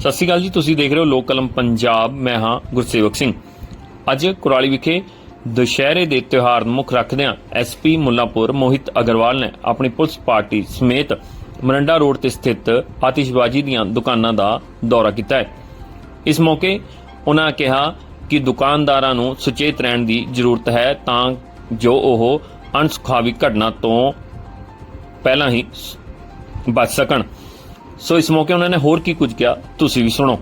ਸਤਿ ਸ਼੍ਰੀ ਅਕਾਲ ਜੀ, ਤੁਸੀਂ ਦੇਖ ਰਹੇ ਹੋ ਲੋਕ ਕਲਮ ਪੰਜਾਬ, ਮੈਂ ਹਾਂ ਗੁਰਸੇਵਕ ਸਿੰਘ। ਅੱਜ ਕੁਰਾਲੀ ਵਿਖੇ ਦੁਸ਼ਹਿਰੇ ਦੇ ਤਿਉਹਾਰ ਨੂੰ ਮੁੱਖ ਰੱਖਦਿਆਂ ਐਸਪੀ ਮੁੱਲਾਪੁਰ ਮੋਹਿਤ ਅਗਰਵਾਲ ਨੇ ਆਪਣੀ ਪੁਲਿਸ ਪਾਰਟੀ ਸਮੇਤ ਮਰੰਡਾ ਰੋਡ ਤੇ ਸਥਿਤ ਆਤਿਸ਼ਬਾਜ਼ੀ ਦੀਆਂ ਦੁਕਾਨਾਂ ਦਾ ਦੌਰਾ ਕੀਤਾ ਹੈ। ਇਸ ਮੌਕੇ ਉਹਨਾਂ ਕਿਹਾ ਕਿ ਦੁਕਾਨਦਾਰਾਂ ਨੂੰ ਸੁਚੇਤ ਰਹਿਣ ਦੀ ਜ਼ਰੂਰਤ ਹੈ ਤਾਂ ਜੋ ਉਹ ਅਣਸੁਖਾਵੀ ਘਟਨਾ ਤੋਂ ਪਹਿਲਾਂ ਹੀ ਬਚ ਸਕਣ। ਸੋ ਇਸ ਮੌਕੇ ਉਹਨਾਂ ਨੇ ਹੋਰ ਕੀ ਕੁਝ ਕਿਹਾ ਤੁਸੀਂ ਵੀ ਸੁਣੋ।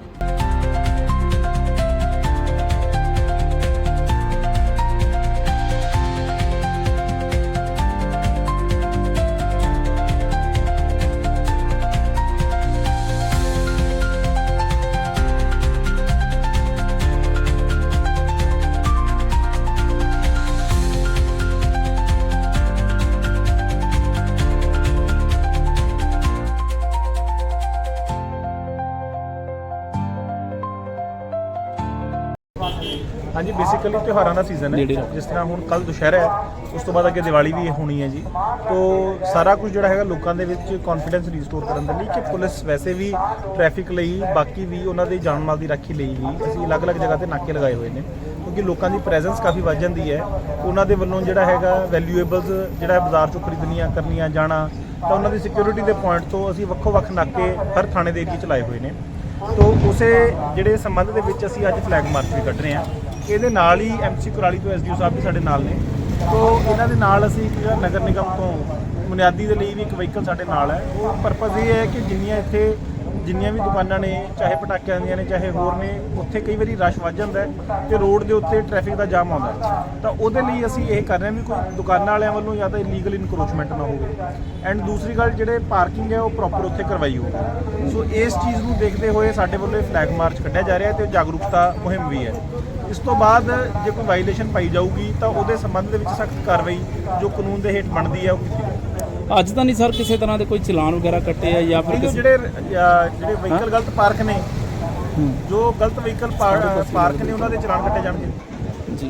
ਹਾਂਜੀ ਬੇਸਿਕਲੀ ਤਿਉਹਾਰਾਂ ਦਾ ਸੀਜ਼ਨ ਹੈ। ਜਿਸ ਤਰ੍ਹਾਂ ਹੁਣ ਕੱਲ ਦੁਸ਼ਹਿਰਾ ਹੈ ਉਸ ਤੋਂ ਬਾਅਦ ਅੱਗੇ ਦੀਵਾਲੀ ਵੀ ਹੋਣੀ ਹੈ ਜੀ। ਤੋਂ ਸਾਰਾ ਕੁਝ ਜਿਹੜਾ ਹੈਗਾ ਲੋਕਾਂ ਦੇ ਵਿੱਚ ਕੌਨਫੀਡੈਂਸ ਰੀਸਟੋਰ ਕਰਨ ਦੇ ਲਈ ਕਿ ਪੁਲਿਸ ਵੈਸੇ ਵੀ ਟ੍ਰੈਫਿਕ ਲਈ ਬਾਕੀ ਵੀ ਉਹਨਾਂ ਦੇ ਜਾਨ ਮਾਲ ਦੀ ਰਾਖੀ ਲਈ ਵੀ ਅਸੀਂ ਅਲੱਗ-ਅਲੱਗ ਜਗ੍ਹਾ ਤੇ ਨਾਕੇ ਲਗਾਏ ਹੋਏ ਨੇ। ਕਿਉਂਕਿ ਲੋਕਾਂ ਦੀ ਪ੍ਰੈਜ਼ੈਂਸ ਕਾਫੀ ਵੱਧ ਜਾਂਦੀ ਹੈ। ਉਹਨਾਂ ਦੇ ਵੱਲੋਂ ਜਿਹੜਾ ਹੈਗਾ ਵੈਲਿਊਏਬਲਸ ਜਿਹੜਾ ਬਾਜ਼ਾਰ ਚੋਂ ਖਰੀਦਣੀਆਂ ਕਰਨੀਆਂ ਜਾਣਾ ਤਾਂ ਉਹਨਾਂ ਦੀ ਸਿਕਿਉਰਿਟੀ ਦੇ ਪੁਆਇੰਟ ਤੋਂ ਅਸੀਂ ਵੱਖੋ-ਵੱਖ ਨਾਕੇ ਹਰ ਥਾਣੇ ਦੇ ਏਰੀਏ ਚ ਲਾਏ ਹੋਏ ਨੇ। ਤੋਂ ਉਸੇ ਜਿਹੜੇ ਸੰਬੰਧ ਦੇ ਵਿੱਚ ਅਸੀਂ ਅੱਜ ਫਲੈਗ ਮਾਰਚ ਵੀ ਕੱਢ ਰਹੇ ਹਾਂ। ਇਹਦੇ ਨਾਲ ਹੀ ਐਮਸੀ ਕੁਰਾਲੀ ਤੋਂ ਐਸਡੀਓ ਸਾਹਿਬ ਵੀ ਸਾਡੇ ਨਾਲ ਨੇ। ਤੋਂ ਇਹਨਾਂ ਦੇ ਨਾਲ ਅਸੀਂ ਇੱਕ ਜਿਹੜਾ ਨਗਰ ਨਿਗਮ ਤੋਂ ਬੁਨਿਆਦੀ ਦੇ ਲਈ ਵੀ ਇੱਕ ਵਹੀਕਲ ਸਾਡੇ ਨਾਲ ਹੈ। ਉਹ ਪਰਪਸ ਇਹ ਹੈ ਕਿ ਜਿੰਨੀਆਂ ਇੱਥੇ ਜਿੰਨੀਆਂ ਵੀ ਦੁਕਾਨਾਂ ਨੇ, ਚਾਹੇ ਪਟਾਕਿਆਂ ਦੀਆਂ ਨੇ, ਚਾਹੇ ਹੋਰ ਨੇ, ਉੱਥੇ ਕਈ ਵਾਰੀ ਰਸ਼ ਵੱਧ ਜਾਂਦਾ ਹੈ ਤੇ ਰੋਡ ਦੇ ਉੱਤੇ ਟ੍ਰੈਫਿਕ ਦਾ ਜਾਮ ਆਉਂਦਾ ਤਾਂ ਉਹਦੇ ਲਈ ਅਸੀਂ ਇਹ ਕਰ ਰਹੇ ਹਾਂ ਵੀ ਕੋਈ ਦੁਕਾਨਾਂ ਵਾਲਿਆਂ ਵੱਲੋਂ ਜਾਂ ਤਾਂ ਇਲੀਗਲ ਇਨਕਰੋਚਮੈਂਟ ਨਾ ਹੋਵੇ। ਐਂਡ ਦੂਸਰੀ ਗੱਲ, ਜਿਹੜੇ ਪਾਰਕਿੰਗ ਹੈ, ਉਹ ਪ੍ਰੋਪਰ ਉੱਥੇ ਕਰਵਾਈ ਹੋਵੇ ਸੋ ਇਸ ਚੀਜ਼ ਨੂੰ ਦੇਖਦੇ ਹੋਏ ਸਾਡੇ ਵੱਲੋਂ ਫਲੈਗ ਮਾਰਚ ਕੱਢਿਆ ਜਾ ਰਿਹਾ ਹੈ ਤੇ ਜਾਗਰੂਕਤਾ ਮੁਹਿੰਮ ਵੀ ਹੈ। ਇਸ ਤੋਂ ਬਾਅਦ ਜੇ ਕੋਈ ਵਾਇਲੇਸ਼ਨ ਪਾਈ ਜਾਊਗੀ, ਤਾਂ ਉਹਦੇ ਸੰਬੰਧ ਦੇ ਵਿੱਚ ਸਖਤ ਕਾਰਵਾਈ ਜੋ ਕਾਨੂੰਨ ਦੇ ਹੇਠ ਬਣਦੀ ਹੈ, ਉਹ ਕੀਤੀ ਜਾਊਗੀ। ਅੱਜ ਤਾਂ ਨਹੀਂ ਸਰ ਕਿਸੇ ਤਰ੍ਹਾਂ ਦੇ ਕੋਈ ਚਲਾਨ ਵਗੈਰਾ ਕੱਟੇ ਆ ਜਾਂ ਫਿਰ ਜੋ ਕਿਸੇ ਜਿਹੜੇ ਜਾਂ ਜਿਹੜੇ ਵਹੀਕਲ ਗਲਤ ਪਾਰਕ ਨੇ ਜੋ ਗਲਤ ਵਹੀਕਲ ਪਾਰਕ ਨੇ ਉਹਨਾਂ ਦੇ ਚਲਾਨ ਕੱਟੇ ਜਾਣਗੇ।